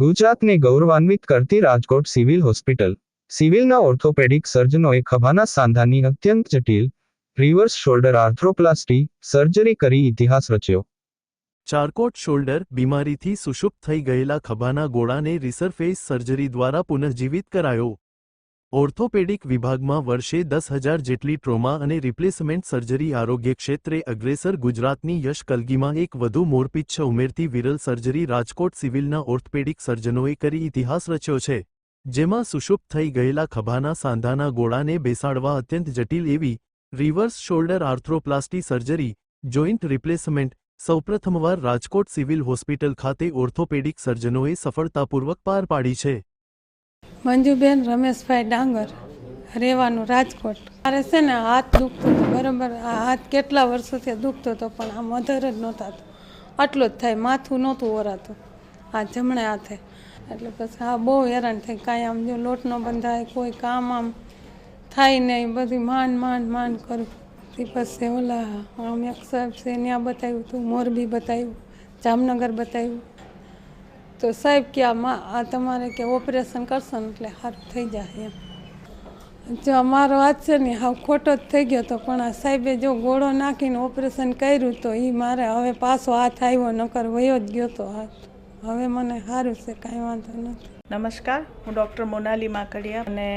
ગુજરાતને ગૌરવાન્વિત કરતી રાજકોટ સિવિલ હોસ્પિટલ. સિવિલના ઓર્થોપેડિક સર્જનોએ ખભાના સાંધાની અત્યંત જટિલ રિવર્સ શોલ્ડર આર્થ્રોપ્લાસ્ટી સર્જરી કરી ઇતિહાસ રચ્યો. ચારકોટ શોલ્ડર બીમારીથી સુષુપ્ત થઈ ગયેલા ખભાના ગોળાને રિસરફેસ સર્જરી દ્વારા પુનઃજીવિત કરાયો. ઓર્થોપેડિક વિભાગમાં વર્ષે દસ હજાર જેટલી ટ્રોમા અને રિપ્લેસમેન્ટ સર્જરી આરોગ્ય ક્ષેત્રે અગ્રેસર ગુજરાતની યશ કલગીમાં એક વધુ મોરપિચ્છ ઉમેરતી વિરલ સર્જરી રાજકોટ સિવિલના ઓર્થોપેડિક સર્જનોએ કરી ઇતિહાસ રચ્યો છે, જેમાં સુષુપ્ત થઈ ગયેલા ખભાના સાંધાના ગોળાને બેસાડવા અત્યંત જટિલ એવી reverse shoulder arthroplasty surgery joint replacement, સૌપ્રથમવાર રાજકોટ સિવિલ હોસ્પિટલ ખાતે ઓર્થોપેડિક સર્જનોએ સફળતાપૂર્વક પાર પાડી છે. મંજુબેન રમેશભાઈ ડાંગર રહેવાનું રાજકોટ. મારે છે ને હાથ દુખતો હતો બરાબર, આ હાથ કેટલા વર્ષોથી દુખતો હતો, પણ આ મધર જ નહોતા આટલું જ થાય, માથું નહોતું ઓરાતું. આ જમણે હાથે. એટલે પછી આ બહુ હેરાન થઈ, કાંઈ આમ જો લોટ ન બંધાય, કોઈ કામ આમ થાય નહીં, બધી માંડ માંડ માંડ કરું. પછી ઓલા આમ એક સાહેબ છે, ત્યાં બતાવ્યું હતું મોરબી બતાવ્યું, જામનગર બતાવ્યું. તો સાહેબ કે આ તમારે કે ઓપરેશન કરશો ને એટલે સારું થઈ જાય એમ. જો અમારો હાથ છે ને, હાવ ખોટો જ થઈ ગયો તો પણ આ સાહેબે જો ગોળો નાખીને ઓપરેશન કર્યું તો એ મારે હવે પાછો હાથ આવ્યો, નકર વયો જ ગયો તો હાથ. હવે મને સારું છે, કાંઈ વાંધો નથી. નમસ્કાર, હું ડૉક્ટર મોનાલી માકડિયા અને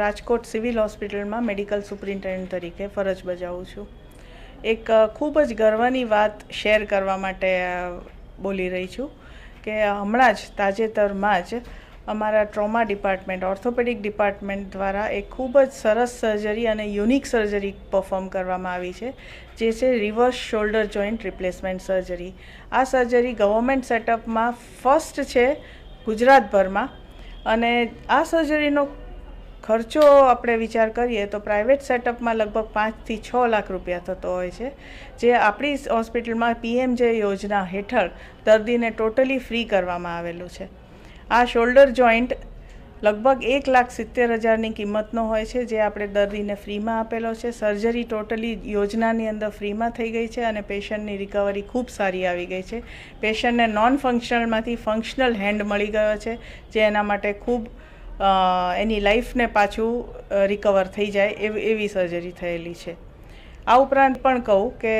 રાજકોટ સિવિલ હોસ્પિટલમાં મેડિકલ સુપ્રિન્ટેન્ડન્ટ તરીકે ફરજ બજાવું છું. એક ખૂબ જ ગર્વની વાત શેર કરવા માટે બોલી રહી છું. કે હમણાં જ, તાજેતરમાં જ અમારા ટ્રોમા ડિપાર્ટમેન્ટ, ઓર્થોપેડિક ડિપાર્ટમેન્ટ દ્વારા એક ખૂબ જ સરસ સર્જરી અને યુનિક સર્જરી પરફોર્મ કરવામાં આવી છે, જે છે reverse shoulder joint replacement surgery. આ સર્જરી ગવર્મેન્ટ સેટઅપમાં ફર્સ્ટ છે ગુજરાતભરમાં અને આ સર્જરીનો ખર્ચો આપણે વિચાર કરીએ તો પ્રાઇવેટ સેટઅપમાં લગભગ પાંચથી છ લાખ રૂપિયા થતો હોય છે. જે આપણી હોસ્પિટલમાં પીએમ જે યોજના હેઠળ દર્દીને ટોટલી ફ્રી કરવામાં આવેલું છે. આ શોલ્ડર જોઈન્ટ લગભગ એક લાખ સિત્તેર હજારની કિંમતનો હોય છે, જે આપણે દર્દીને ફ્રીમાં આપેલો છે. સર્જરી ટોટલી યોજનાની અંદર ફ્રીમાં થઈ ગઈ છે અને પેશન્ટની રિકવરી ખૂબ સારી આવી ગઈ છે. પેશન્ટને નોન ફંક્શનલમાંથી ફંક્શનલ હેન્ડ મળી ગયો છે, જે એના માટે ખૂબ એની લાઈફને પાછું રિકવર થઈ જાય એવી એવી સર્જરી થયેલી છે. આ ઉપરાંત પણ કહું કે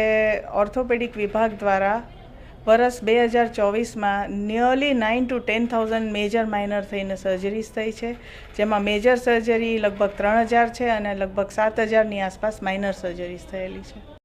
ઓર્થોપેડિક વિભાગ દ્વારા વર્ષ બે હજાર ચોવીસમાં nearly nine to ten thousand major minor થઈને સર્જરીઝ થઈ છે. જેમાં મેજર સર્જરી લગભગ ત્રણ હજાર છે અને લગભગ સાત હજારની આસપાસ માઇનર સર્જરીઝ થયેલી છે.